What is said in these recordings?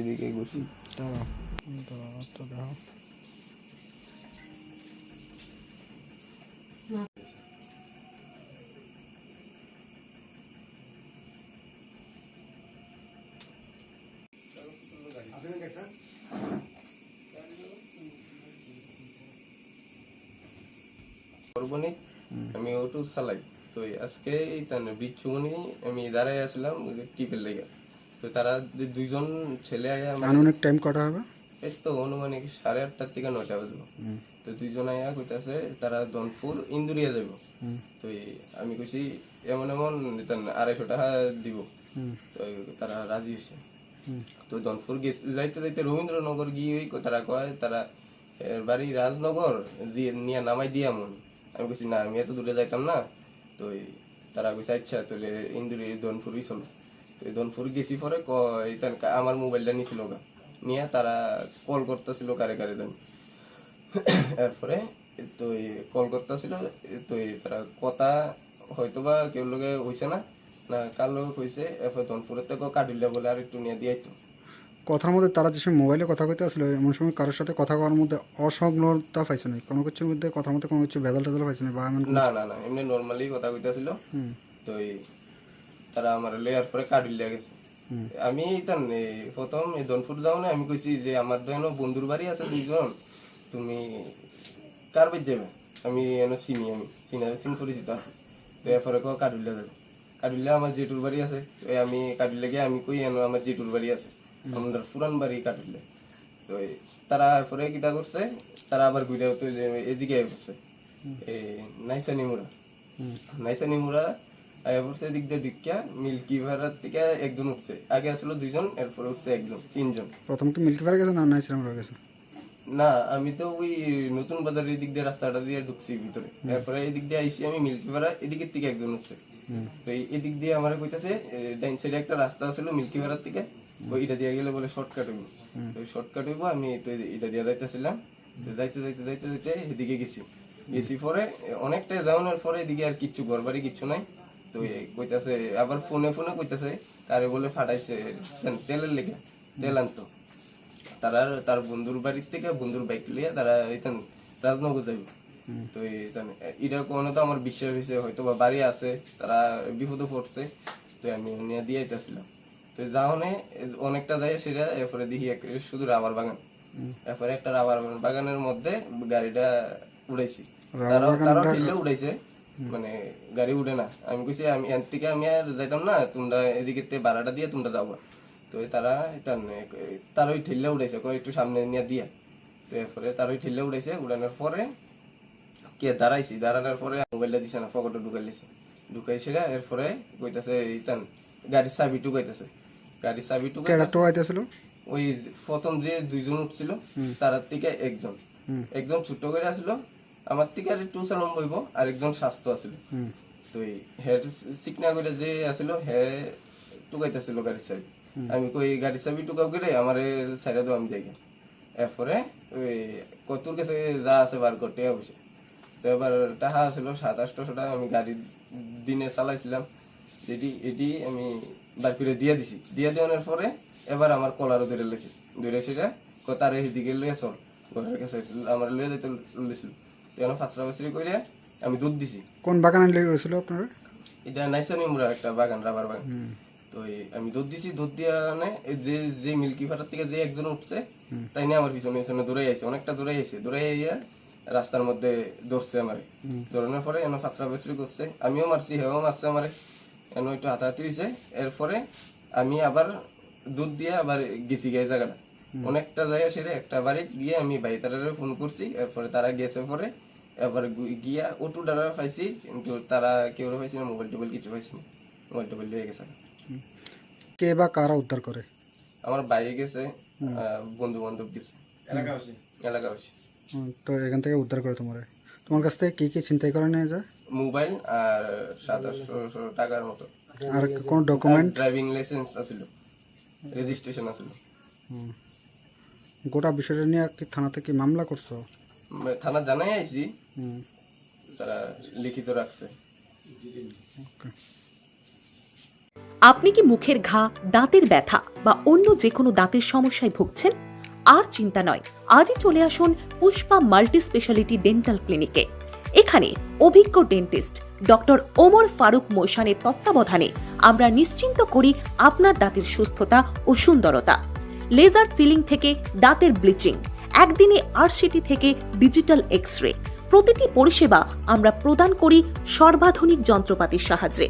এদিকে ঘুরছি দাঁড়াও দাঁড়াও তো দাঁড়াও করবনি আমি ওটু চালাই। তো আজকে এই তার বিচ্ছুমনি আমি দাঁড়াই আসলাম টিপের লেগে। তো তারা যে দুইজন ছেলে আয়া আনুমানিক টাইম কটা হবে? এই তো অনুমানিক সাড়ে আটটার থেকে নয়টা বাজবো। তো দুইজন আয়া কইতাছে তারা দনপুর ইন্দুরিয়া যাব তো আমি কইছি এমন এমন আড়াইশো টাকা দিব। তো তারা রাজি হয়েছে তো দনপুর যাইতে যাইতে রবীন্দ্রনগর গিয়ে তারা কয় তারা বাড়ি রাজনগর দিয়ে নিয়ে নামাই দিয়ে এমন আমি কইছি না আমি এত দূরে যাইতাম না। তো তারা কইছে আচ্ছা তাহলে ইন্দুরি দনপুরই চলো। তো দনপুর গেছি পরে কা- আমার মোবাইলটা নিছিল গা। নিয়ে তারা কল করতেছিল কারে কারে দেন এরপরে তো কল করতেছিল তো তারা কথা হয়তোবা কেউ লোকে হইছে না না কার লোক হইছে এরপর দনপুরের থেকে কাটিলে বলে আর একটু নিয়ে দিয়ে কথার মধ্যে তারা যে মোবাইলে কথা কইতে আসলো এমন সময় কারোর সাথে কথা কওয়ার মধ্যে অসংলগ্নতা পাইছে না কোনো কিছুর মধ্যে কথার মধ্যে কোনো কিছু ভেজাল টেজাল পাইছে না বা এমন না না না এমনি নর্মালি কথা কইতাছিল হুম। তো তারা আমার লেয়ার পরে কাটিলে গেছে। আমি তান এই প্রথম দনপুর যাও না আমি কইছি যে আমার এনো বন্ধুর বাড়ি আছে দুইজন তুমি কার বাড়ি যাবে আমি এনো চিনি আমি চিনা চিন পরিচিত আছে। তো এরপরে কো কাটুলিয়া যাবে। কাটুলিয়া আমার জেঠুর বাড়ি আছে। আমি কাটুলিয়া গিয়ে আমি কই এনো আমার জেঠুর বাড়ি আছে। আমাদের পুরান বাড়ি কাটুলিয়া তো তারা এরপরে কিটা করছে তারা আবার ঘুরে এদিকে করছে এই নাইসানি মুড়া পড়ছে এদিক দিয়ে মিল্কি ভাড়ার থেকে একজন উঠছে। আগে আসলো দুইজন এরপরে উঠছে একজন তিনজন। প্রথম কি মিল্কি পারে গেছে না নাই গেছে? না আমি তো ওই নতুন বাজার এদিক দিয়ে রাস্তাটা দিয়ে ঢুকছি ভিতরে। এরপরে এদিক দিয়ে আইসি আমি মিল্কি ভাড়া এদিকের থেকে একজন উঠছে। তো এদিক দিয়ে আমার কইতাছে ডাইন সাইডে একটা রাস্তা ছিল মিল্কি ভাড়ার থেকে ওইটা দিয়ে গেলে বলে শর্টকাট হইব। তো শর্টকাট হইব আমি তো এটা দিয়ে যাইতেছিলাম। তো যাইতে যাইতে যাইতে যাইতে এদিকে গেছি। গেছি পরে অনেকটা যাওয়ানোর পরে এদিকে আর কিচ্ছু ঘর বাড়ি কিচ্ছু নাই। তো কইতাছে আবার ফোনে ফোনে কইতাছে কারে বলে ফাটাইছে তেলের লেগে তেল আনতো। তারা তার বন্ধুর বাড়ির থেকে বন্ধুর বাইক লিয়ে তারা এখান রাজনগর যাবে তো এটা কোনো তো আমার বিশ্বাস হয়েছে হয়তো বা বাড়ি আছে তারা বিপদে পড়ছে তো আমি নিয়ে দিয়ে আইতেছিলাম। তো যাওনে অনেকটা যায় সেটা এরপরে দেখি শুধু রাবার বাগান। এরপরে একটা রাবার বাগানের মধ্যে গাড়িটা উড়াইছি। তারাও তারাও উড়াইছে। মানে গাড়ি উঠে না। আমি কইছি আমি এর থেকে আমি আর যাইতাম না তোমরা এদিকে ভাড়াটা দিয়ে তোমরা যাব। তো তারা তার ওই ঠেললে উড়াইছে একটু সামনে নিয়ে দিয়া। তো এরপরে তার ওই ঠেললে উড়াইছে উড়ানোর পরে কে দাঁড়াইছি দাঁড়ানোর পরে মোবাইলটা দিছে না পকেটে ঢুকাইলিছে ঢুকাইছে না এরপরে কইতাছে ইতান গাড়ির চাবি টুকাইতেছে গাড়ির চাবি আইতেছিল ওই প্রথম যে দুইজন উঠছিল তার থেকে একজন। একজন ছোট করে আসলো আমার থেকে আর একটু সালাম বইব আর একজন স্বাস্থ্য আছিল। তো এই হের চিকনা করে যে আসলো হে টুকাইতেছিল গাড়ির চাবি আমি কই গাড়ির চাবি টুকাও করে? আমারে সাইডে দাও আমি যাই এরপরে ওই কতুর কাছে যা আছে বার করতে বসে তো এবার টাকা ছিল সাত আটশো টাকা আমি গাড়ি দিনে চালাইছিলাম। যেটি এটি আমি বার করে দিয়ে দিছি। দিয়ে দেওয়ানোর পরে এবার আমার কলারও ধরে লেছি ধরে সেটা তার এদিকে লইয়া চল। ঘরের কাছে আমার লইয়া যেতে লইছিল। ফাঁসরা করে আমি দুধ দিছি। কোন বাগানে গেছিল আপনারা? এটা নাইসানি মুরা একটা বাগান রাবার বাগান। তো আমি দুধ দিছি দুধ দিয়া মানে যে যে মিল্কি ফাটার থেকে যে একজন উঠছে তাই নিয়ে আমার পিছনে পিছনে দৌড়ে আইছে অনেকটা দৌড়ে আইছে। দৌড়ে আইয়া রাস্তার মধ্যে ধরছে আমারে। ধরানোর পরে এনে ফাঁসরা ফাঁসরি করছে। আমিও মারছি হেও মারছে আমারে। এনে একটু হাতাহাতি হয়েছে এরপরে আমি আবার দুধ দিয়ে আবার গেছি গে জায়গাটা। অনেকটা জায়গা সেরে একটা বাড়ি গিয়ে আমি ভাই তারা ফোন করছি এরপরে তারা গেছে পরে এবার গিয়া অটো ডারা পাইছি কিন্তু তারা কেউ পাইছি না মোবাইল টোবাইল কিছু পাইছি না মোবাইল টোবাইল লিয়ে গেছে। কে বা কারা উদ্ধার করে? আমার বাইরে গেছে বন্ধু বান্ধব গেছে। এলাকাবাসী? এলাকাবাসী। তো এখান থেকে উদ্ধার করে তোমার। তোমার কাছ থেকে কি কি চিন্তাই করে নিয়ে যায়? মোবাইল আর সাতাশশো টাকার মতো। আর কোন ডকুমেন্ট ড্রাইভিং লাইসেন্স আছিল রেজিস্ট্রেশন আছিল। গোটা বিষয়টা নিয়ে কি থানাতে কি মামলা করছ? থানা জানাই আইছি। তারা লিখিত রাখছে। আপনি কি মুখের ঘা দাঁতের ব্যথা বা অন্য যে কোনো দাঁতের সমস্যায় ভুগছেন? আর চিন্তা নয় আজই চলে আসুন পুষ্পা মাল্টি স্পেশালিটি ডেন্টাল ক্লিনিকে। এখানে অভিজ্ঞ ডেন্টিস্ট ডক্টর ওমর ফারুক মোশানের তত্ত্বাবধানে আমরা নিশ্চিন্ত করি আপনার দাঁতের সুস্থতা ও সুন্দরতা। লেজার ফিলিং থেকে দাঁতের ব্লিচিং, একদিনে আরসিটি থেকে ডিজিটাল এক্স রে প্রতিটি পরিষেবা আমরা প্রদান করি সর্বাধুনিক যন্ত্রপাতির সাহায্যে।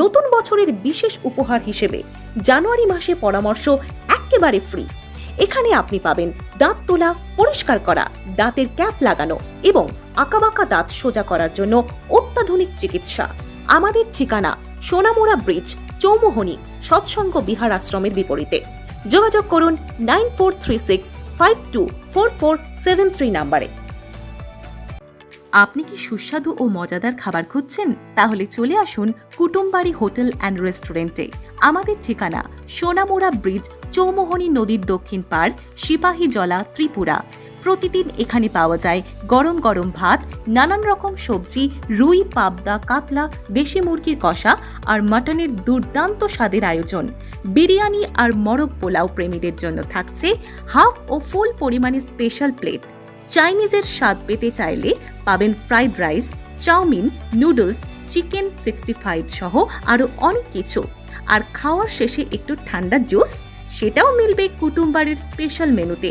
নতুন বছরের বিশেষ উপহার হিসেবে জানুয়ারি মাসে পরামর্শ একেবারে ফ্রি। এখানে আপনি পাবেন দাঁত তোলা, পরিষ্কার করা, দাঁতের ক্যাপ লাগানো এবং আঁকাবাঁকা দাঁত সোজা করার জন্য অত্যাধুনিক চিকিৎসা। আমাদের ঠিকানা সোনামোড়া ব্রিজ, চৌমোহনী, সৎসঙ্গ বিহার আশ্রমের বিপরীতে। যোগাযোগ করুন nine four three six five two four four seven three নাম্বারে। আপনি কি সুস্বাদু ও মজাদার খাবার খুঁজছেন? তাহলে চলে আসুন কুটুমবাড়ি হোটেল অ্যান্ড রেস্টুরেন্টে। আমাদের ঠিকানা সোনামুড়া ব্রিজ, চৌমোহনী নদীর দক্ষিণ পাড়, সিপাহীজলা, ত্রিপুরা। প্রতিদিন এখানে পাওয়া যায় গরম গরম ভাত, নানান রকম সবজি, রুই, পাবদা, কাতলা দেশি মুরগির কষা আর মাটনের দুর্দান্ত স্বাদের আয়োজন। বিরিয়ানি আর মরক পোলাও প্রেমীদের জন্য থাকছে হাফ ও ফুল পরিমাণে স্পেশাল প্লেট। চাইনিজের স্বাদ পেতে চাইলে পাবেন fried rice, chowmein, noodles, chicken sixty five সহ আরও অনেক কিছু। আর খাওয়ার শেষে একটু ঠান্ডা জুস, সেটাও মিলবে কুটুমবাড়ির স্পেশাল মেনুতে।